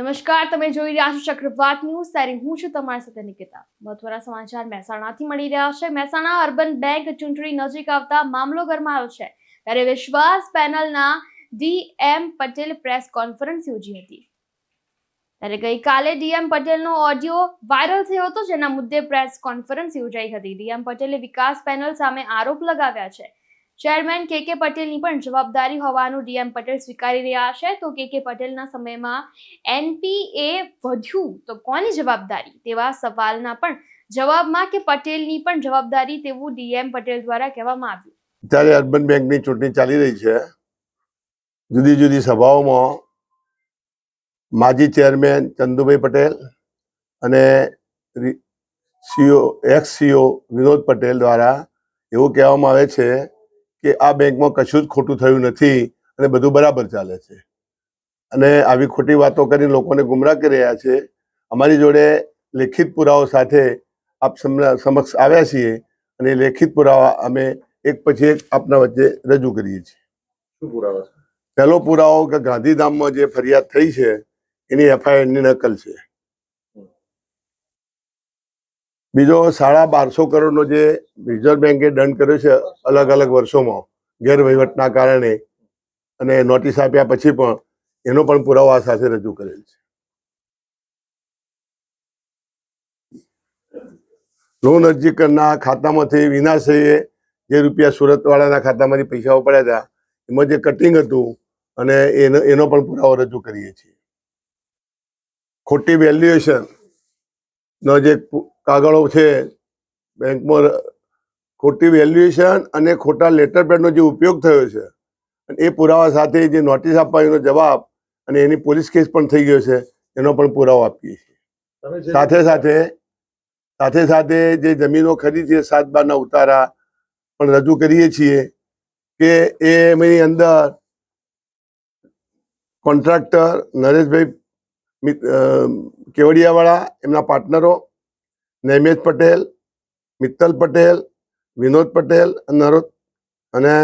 નમસ્કાર, તમે જોઈ રહ્યા છો ચક્રવાત ન્યૂઝ. ત્યારે હું છું તમારી સાથે નિકિતા. મહત્વના સમાચાર મહેસાણાથી મળી રહ્યા છે. મહેસાણા અર્બન બેંક ચૂંટણી નજીક આવતા મામલો ગરમાયો છે. ત્યારે વિશ્વાસ પેનલના D M Patel press conference યોજી હતી. ત્યારે ગઈકાલે ડીએમ પટેલનો ઓડિયો વાયરલ થયો હતો, જેના મુદ્દે પ્રેસ કોન્ફરન્સ યોજાઈ હતી. ડીએમ પટેલે વિકાસ પેનલ સામે આરોપ લગાવ્યા છે. ચેરમેન કે કે પટેલની પણ જવાબદારી હોવાનું ડીએમ પટેલ સ્વીકારી રહ્યા છે. તો કે કે પટેલના સમયમાં એનપીએ વધ્યું તો કોની જવાબદારી? તેવા સવાલના પણ જવાબમાં કે પટેલની પણ જવાબદારી તેવું ડીએમ પટેલ દ્વારા કહેવામાં આવ્યું. અત્યારે અર્બન બેંકની ચૂંટણી ચાલી રહી છે. જુદી જુદી સભાઓમાં માજી ચેરમેન ચંદુભાઈ પટેલ અને CO ex CO Vinod Patel દ્વારા એવું કહેવામાં આવે છે કે આ બેંકમાં કશું જ ખોટું થયું નથી અને બધું બરાબર ચાલે છે. અને આવી ખોટી વાતો કરીને લોકોને ગુમરાહ કરી રહ્યા છે. અમારી જોડે લેખિત પુરાવો સાથે આપ સમક્ષ આવ્યા છીએ અને લેખિત પુરાવા અમે એક પછી એક આપના વચ્ચે રજૂ કરીએ છીએ. શું પુરાવા પહેલો પુરાવો કે ગાંધીધામમાં જે ફરિયાદ થઈ છે એની એફઆઈઆરની નકલ છે. બીજો સાડા બારસો કરોડનો જે રિઝર્વ બેન્કે દંડ કર્યો છે અલગ અલગ વર્ષોમાં ગેરવહીવટના કારણે અને નોટિસ આપ્યા પછી પણ એનો પણ પુરાવો સાથે રજૂ કરેલ છે. લોન અરજી કરનાર ખાતામાંથી વિનાશયે જે રૂપિયા સુરતવાળાના ખાતામાંથી પૈસાઓ પડ્યા હતા, એમાં જે કટિંગ હતું અને એનો એનો પણ પુરાવો રજૂ કરીએ છીએ. ખોટી વેલ્યુએશન નો જે કાગળો છે બેંકમાં ખોટી વેલ્યુએશન અને ખોટા લેટર પેડનો જે ઉપયોગ થયો છે અને એ પુરાવા સાથે જે નોટિસ આપવાનો જવાબ અને એની પોલીસ કેસ પણ થઈ ગયો છે એનો પણ પુરાવો આપીએ છીએ. સાથે સાથે સાથે સાથે જે જમીનો ખરીદી સાત બારના ઉતારા પણ રજૂ કરીએ છીએ કે એની અંદર કોન્ટ્રાક્ટર નરેશભાઈ કેવડિયાવાળા એમના પાર્ટનરો નૈમેજ પટેલ મિત્તલ પટેલ વિનોદ પટેલ નરોદ અને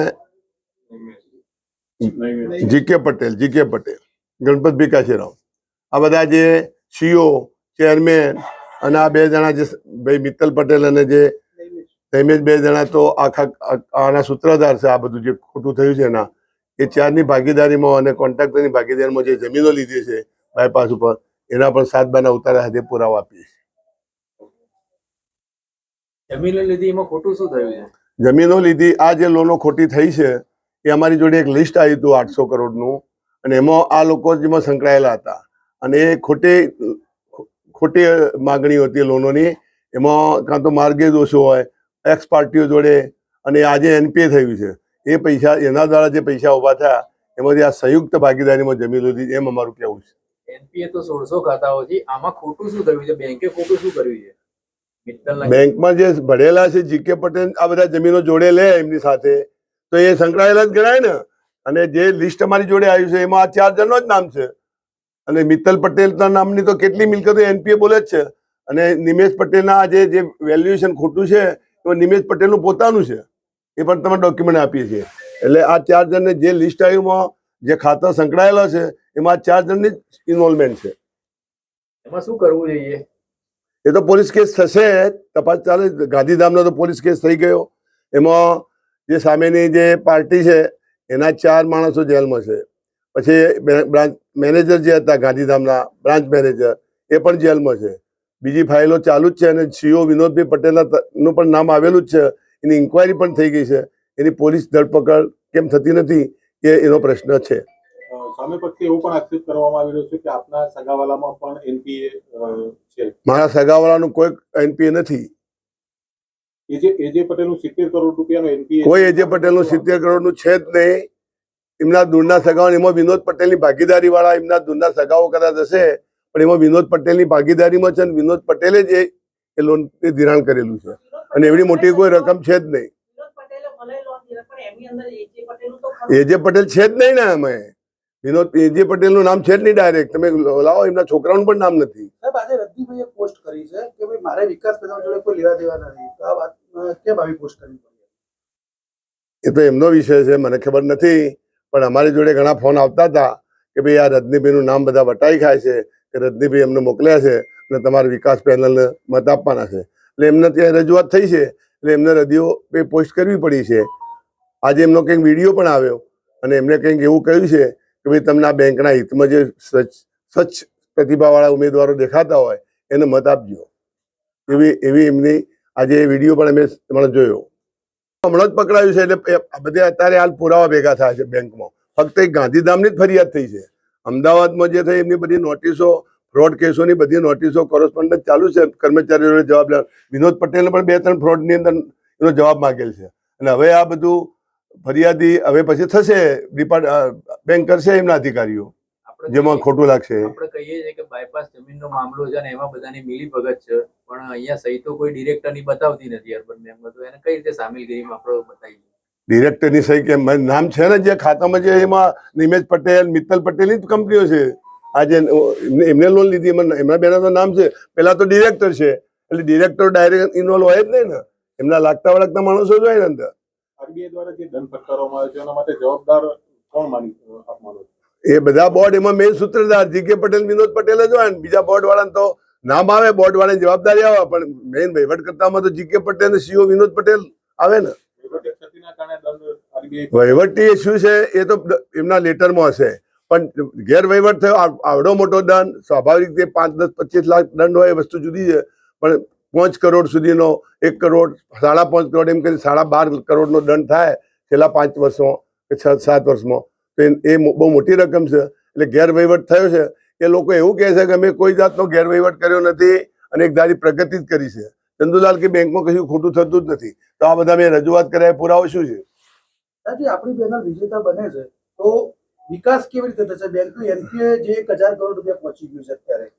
જીકે પટેલ જીકે પટેલ ગણપત ભીકાશીરાવ આ બધા જે સીઓ ચેરમેન અને આ બે જણા જે ભાઈ મિત્તલ પટેલ અને જે નૈમેશ બે જણા તો આખા આના સૂત્રધાર છે આ બધું જે ખોટું થયું છે એના. એ ચારની ભાગીદારીમાં અને કોન્ટ્રાક્ટરની ભાગીદારીમાં જે જમીનો લીધી છે બાયપાસ ઉપર એના પણ સાત બાના ઉતારા સાથે પુરાવા આપીએ જમીનો લીધી એમાં ખોટું શું થયું છે? જમીનો લીધી આ જે લોનો ખોટી થઈ છે એ અમારી જોડે એક લિસ્ટ આવ્યું હતું આઠસો કરોડનું અને એમાં આ લોકો જેમાં સંકળાયેલા હતા. અને એ ખોટી ખોટી માગણીઓ હતી લોનોની એમાં કાં તો માર્ગે દોષો હોય એક્સ પાર્ટીઓ જોડે અને આજે એનપીએ થયું છે એ પૈસા એના દ્વારા જે પૈસા ઊભા થયા એમાંથી આ સંયુક્ત ભાગીદારીમાં જમીન લીધી એમ અમારું કહેવું છે. એનપીએ તો સોળસો ખાતાઓ છે. આમાં ખોટું શું થયું છે? બેંકે ખોટું શું કર્યું છે? બેંકમાં જે ભરેલા છે, જીકે પટેલ, આ બધા જમીનો જોડે લે એમની સાથે. તો એ સંકળાયેલા જ ગણાય ને? અને જે લિસ્ટ અમારી જોડે આવ્યું છે, એમાં આ ચાર જણનો જ નામ છે. અને મિત્તલ પટેલના નામની તો કેટલી મિલકતો એનપીએ બોલે જ છે. અને નિમેશ પટેલના આ જે વેલ્યુએશન ખોટું છે, એમાં નિમેશ પટેલનું પોતાનું છે. એ પણ તમે ડોક્યુમેન્ટ આપીએ છીએ. એટલે આ ચાર જણને જે લિસ્ટ આવ્યુંમાં જે ખાતા સંકળાયેલા છે એમાં ચાર જણની જ ઇન્વોલ્વમેન્ટ છે. એમાં શું કરવું જોઈએ? એ તો પોલીસ કેસ થશે તપાસ ચાલે ગાંધીધામનો તો પોલીસ કેસ થઈ ગયો. એમાં જે સામેની જે પાર્ટી છે એના ચાર માણસો જેલમાં છે. પછી બ્રાન્ચ મેનેજર જે હતા ગાંધીધામના બ્રાન્ચ મેનેજર એ પણ જેલમાં છે. બીજી ફાઇલો ચાલુ જ છે અને સીઓ વિનોદભાઈ પટેલના નું પણ નામ આવેલું જ છે. એની ઇન્કવાયરી પણ થઈ ગઈ છે. એની પોલીસ ધરપકડ કેમ થતી નથી? એ એનો પ્રશ્ન છે. સામે પક્ષે એવો પણ આક્ષેપ કરવામાં આવી રહ્યો છે કે આપના સગાવાલામાં પણ એનપીએ છે. મારા સગાવાળાનું કોઈ એનપીએ નથી. એજે એજે પટેલનું સિત્તેર કરોડ રૂપિયાનો એનપીએ કોઈ એજે પટેલનું સિત્તેર કરોડનું છે જ નહીં. એમના દૂરના સગાઓ એમાં વિનોદ પટેલની ભાગીદારી વાળા એમના દૂરના સગાઓ કદાચ હશે પણ એમાં વિનોદ પટેલની ભાગીદારીમાં છે વિનોદ પટેલે જ એ- એ લોન ધિરાણ કરેલું છે. અને એવડી મોટી કોઈ રકમ છે જ નહીં. પટેલે એજે પટેલ છે જ નહીં ને અમે વિનોદ એજે પટેલનું નામ છે જ નહીં ડાયરેક્ટ તમે લાવો એમના છોકરાનું પણ નામ નથી. સાહેબ આજે રદ્દીભાઈએ પોસ્ટ કરી છે કે ભાઈ મારે વિકાસ પેનલ જોડે કોઈ લેવા દેવા નથી. તો આ વાત કેમ આવી પોસ્ટ કરી એ તો એમનો વિષય છે મને ખબર નથી. પણ અમારી જોડે ઘણા ફોન આવતા હતા કે ભાઈ આ રજનીભાઈનું નામ બધા વટાઈ ખાય છે કે રજનીભાઈ એમને મોકલ્યા છે અને તમારા વિકાસ પેનલને મત આપવાના છે. એટલે એમને ત્યાં રજૂઆત થઈ છે એટલે એમને રદીઓ પોસ્ટ કરવી પડી છે. આજે એમનો કંઈક વીડિયો પણ આવ્યો અને એમને કંઈક એવું કહ્યું છે કે ભાઈ તમને આ બેંકના હિતમાં જે સ્વચ્છ પ્રતિભાવાળા ઉમેદવારો દેખાતા હોય એને મત આપજો. એવી એવી એમની આજે વીડિયો પણ અમે હમણાં જોયો. હમણાં જ પકડાયું છે એટલે બધે અત્યારે હાલ પુરાવા ભેગા થયા છે બેંકમાં. ફક્ત એક ગાંધીધામની જ ફરિયાદ થઈ છે. અમદાવાદમાં જે થઈ એમની બધી નોટિસો, ફ્રોડ કેસોની બધી નોટિસો કોરસ્પોન્ડન્સ ચાલુ છે, કર્મચારીઓને જવાબ વિનોદ પટેલને પણ બે ત્રણ ફ્રોડની અંદર એનો જવાબ માગેલ છે. અને હવે આ બધું ફરિયાદી હવે પછી થશે. ડિપાર્ટ બેંક કરશે એમના અધિકારીઓ જેમાં ખોટું લાગશે. આપણે કહીએ છીએ કે બાયપાસ જમીનનો મામલો છે ને એમાં બધાની મિલી ભગત છે. પણ અહીંયા સહી તો કોઈ ડિરેક્ટરની બતાવતી નથી અર્બન બેંકમાં તો એને કઈ રીતે સામેલગીરીમાં આપણે બતાવીએ? ડિરેક્ટરની સહી કે નામ છે ને જે ખાતામાં જે એમાં નિમેશ પટેલ મિત્તલ પટેલની જ કંપનીઓ છે. આજે એમને- એમને લોન લીધી. એમાં એમના બેના તો નામ છે. પેલા તો ડિરેક્ટર છે. એટલે ડિરેક્ટર ડાયરેક્ટ ઇન્વોલ્વ હોય જ નહીં ને. એમના લાગતા વળગતા માણસો જ હોય ને અંદર. આરબીઆઈ દ્વારા જે દંડ ફટકારવામાં આવ્યો છે એના માટે જવાબદાર કોણ માની આપવાનો એ બધા બોર્ડ એમાં મેઇન સૂત્રધાર જીકે પટેલ વિનોદ પટેલ જ હોય બીજા બોર્ડ વાળાને તો નામ આવે બોર્ડ વાળાની જવાબદારી આવે પણ મેઇન વહીવટકર્તામાં તો જીકે પટેલ અને સીઓ વિનોદ પટેલ આવે ને. વહીવટી શું છે એ તો એમના લેટરમાં હશે. પણ ગેરવહીવટ થયો આવડો મોટો દંડ સ્વાભાવિક રીતે પાંચ દસ પચીસ લાખ દંડ હોય એ વસ્તુ જુદી છે. પણ પાંચ કરોડ સુધીનો એક કરોડ, સાડા પાંચ કરોડ, એમ કરી સાડા બાર કરોડનો દંડ થાય છેલ્લા પાંચ વર્ષમાં કે છ, સાત વર્ષમાં. તો એ- બહુ મોટી રકમ છે. એટલે ગેરવહીવટ થયો છે. એ લોકો એવું કહે છે કે અમે કોઈ જાતનો ગેરવહીવટ કર્યો નથી અને એક દારી પ્રગતિ જ કરી છે. ચંદુલાલ કે બેંકમાં કશું ખોટું થતું જ નથી. તો આ બધા મેં રજૂઆત કર્યા પુરાવો શું છે? આપણી પેનલ વિજેતા બને છે. તો વિકાસ કેવી રીતે થશે? બેંકનું એનપીએ જે એક હજાર કરોડ રૂપિયા પહોંચી ગયું છે અત્યારે.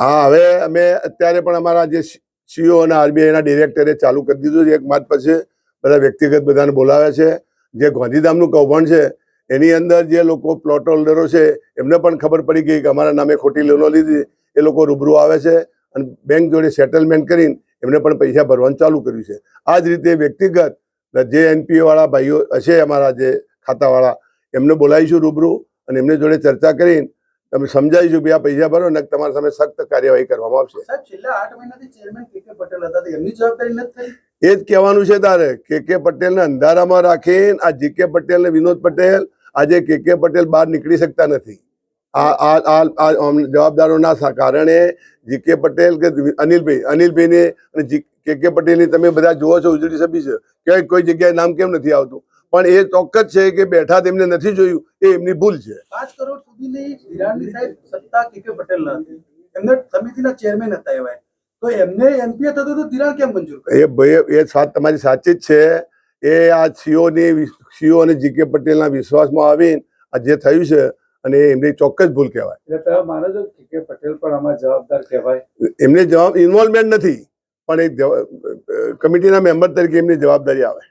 હા, હવે અમે અત્યારે પણ અમારા જે સીઓ અને આરબીઆઈ ના ડિરેક્ટરે ચાલુ કરી દીધું છે. એક માર્ચ પછી બધા વ્યક્તિગત બધાને બોલાવ્યા છે. જે ગાંધીધામનું કૌભાંડ છે, એની અંદર જે લોકો પ્લોટ હોલ્ડરો છે, એમને પણ ખબર પડી ગઈ કે અમારા નામે ખોટી લોનો લીધી. એ લોકો રૂબરૂ આવે છે અને બેંક જોડે સેટલમેન્ટ કરીને એમને પણ પૈસા ભરવાનું ચાલુ કર્યું છે. આ જ રીતે વ્યક્તિગત જે એનપીઓ વાળા ભાઈઓ હશે, અમારા જે ખાતાવાળા, એમને બોલાવીશું રૂબરૂ અને એમને જોડે ચર્ચા કરીને તમે સમજાવીશું કે આ પૈસા ભરો ને તમારા સામે સખ્ત કાર્યવાહી કરવામાં આવશે. સાહેબ છેલ્લા આઠ મહિનાથી ચેરમેન કે કે પટેલ હતા તો એમની જવાબદારી નથી થઈ? એ જ કહેવાનું છે તારે કે કે પટેલને અંધારામાં રાખીને આ જીકે પટેલ ને વિનોદ પટેલ આજે કે કે પટેલ બહાર નીકળી શકતા નથી. આ આ જવાબદારોના કારણે જીકે પટેલ કે અનિલભાઈ અનિલભાઈને અને જી કે કે પટેલની તમે બધા જુઓ છો ઉજળી સભી છે કે કોઈ જગ્યાએ નામ કેમ નથી આવતું? પણ એ ચોક્કસ છે કે બેઠા તેમને નથી જોયું એ એમની ભૂલ છે. પાંચ કરોડ સુધીની ધિરાણની સાહેબ સત્તા કે કે પટેલ હતી. એમને સમિતિના ચેરમેન હતા એવા તો એમને એનપીએ થતું તો ધિરાણ કેમ મંજૂર એ ભાઈ એ વાત તમારી સાચી જ છે. એ આ સીઓની સીઓ અને જીકે પટેલના વિશ્વાસમાં આવીને આ જે થયું છે અને એમની ચોક્કસ ભૂલ કહેવાય. એટલે તમે માનો છો કે કે પટેલ પણ આમાં જવાબદાર કહેવાય? એમને જવાબ ઇન્વોલ્વમેન્ટ નથી પણ એક કમિટીના મેમ્બર તરીકે એમની જવાબદારી આવે.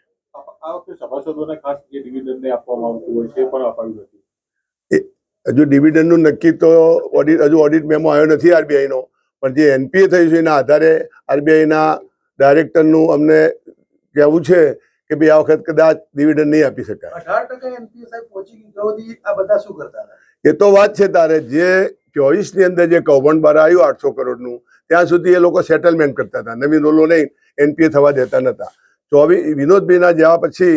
આ વખતે સભાસદોને ખાસ જે ડિવિડન્ડને આપવામાં આવતું હોય છે એ પણ અપાયું નથી. હજુ ડિવિડન્ડનું નક્કી તો ઓડિટ હજુ ઓડિટ મેમો આવ્યો નથી આરબીઆઈનો પણ જે એનપીએ થયું છે એના આધારે આરબીઆઈના ડાયરેક્ટરનું અમને કહેવું છે કે ભાઈ આ વખત કદાચ ડિવિડન્ડ નહીં આપી શકાય. અઢાર ટકા એનપીએ સાહેબ પહોંચી ગયું ત્યાં સુધી આ બધા શું કરતા હતા? એ તો વાત છે તારે જે ચોવીસની અંદર જે કૌભાંડ બહાર આવ્યું આઠસો કરોડનું ત્યાં સુધી એ લોકો સેટલમેન્ટ કરતા હતા નવી રોલો નહીં એનપીએ થવા દેતા નતા. ચોવીસ વિનોદભાઈના જવા પછી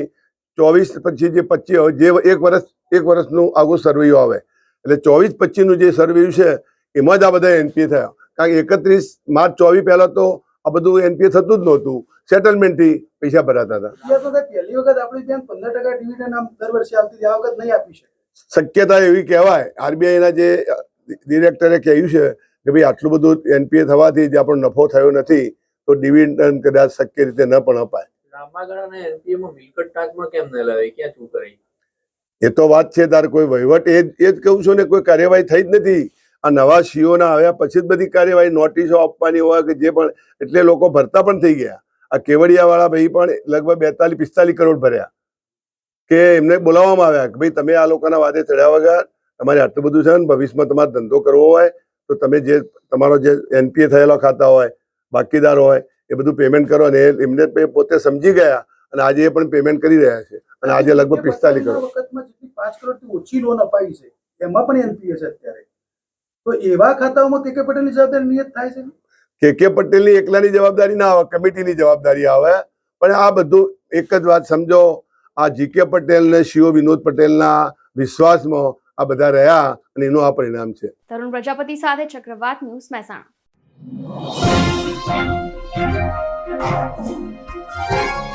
ચોવીસ પછી જે પચીસ જે એક વર્ષ એક વર્ષનું આગું સર્વેયું આવે. એટલે ચોવીસ પચીસનું જે સર્વેયું છે એમાં જ આ બધા એનપીએ થયા. કારણ કે એકત્રીસ માર્ચ ચોવીસ પહેલાં તો આ બધું એનપીએ થતું જ નહોતું. સેટલમેન્ટથી પૈસા ભરાતા હતા. ત્યાં તો સાહેબ પહેલી વખત આપણી બેંક પંદર ટકા ડિવિડન્ડ આમ દર વર્ષે આવતી આ વખત નહીં આપી શકે. શક્યતા એવી કહેવાય આરબીઆઈના જે ડિરેક્ટરે કહ્યું છે કે ભાઈ આટલું બધું એનપીએ થવાથી જે આપણો નફો થયો નથી તો ડિવિડન્ડ કદાચ શક્ય રીતે ન પણ અપાય. ન એ તો વાત છે તાર, કોઈ વહીવટ એ એ જ કહું છું ને, કોઈ કાર્યવાહી થઈ જ નથી. આ નવા સીઓના આવ્યા પછી જ બધી કાર્યવાહી નોટિસો આપવાની હોય કે જે પણ, એટલે લોકો ભરતા પણ થઈ ગયા. આ કેવડિયા વાળા ભાઈ પણ લગભગ બેતાલીસ પિસ્તાલીસ કરોડ ભર્યા. કે એમને બોલાવવામાં આવ્યા કે ભાઈ, તમે આ લોકોના વાદે ચડ્યા વગર તમારે આટલું બધું છે ને, ભવિષ્યમાં તમારે ધંધો કરવો હોય, તો તમે જે, તમારો જે એનપીએ થયેલા ખાતા હોય, બાકીદાર હોય એ બધું પેમેન્ટ કરો અને એમને પોતે સમજી ગયા અને આજે એ પણ પેમેન્ટ કરી રહ્યા છે. અને આજે લગભગ પિસ્તાલીસ કરોડ. પાંચ કરોડથી ઓછી લોન અપાઈ છે એમાં પણ એનપીએસ અત્યારે. તો એવા ખાતાઓમાં કે કે પટેલની જવાબદારી નિયત થાય છે? કે કે પટેલની એકલાની જવાબદારી ના આવે કમિટીની જવાબદારી આવે. પણ આ બધું એક જ વાત સમજો આ જીકે પટેલ ને શિવ વિનોદ પટેલના વિશ્વાસમાં આ બધા રહ્યા અને એનું આ પરિણામ છે. તરુણ પ્રજાપતિ સાથે ચક્રવાત ન્યૂઝ મહેસાણા. Thank you.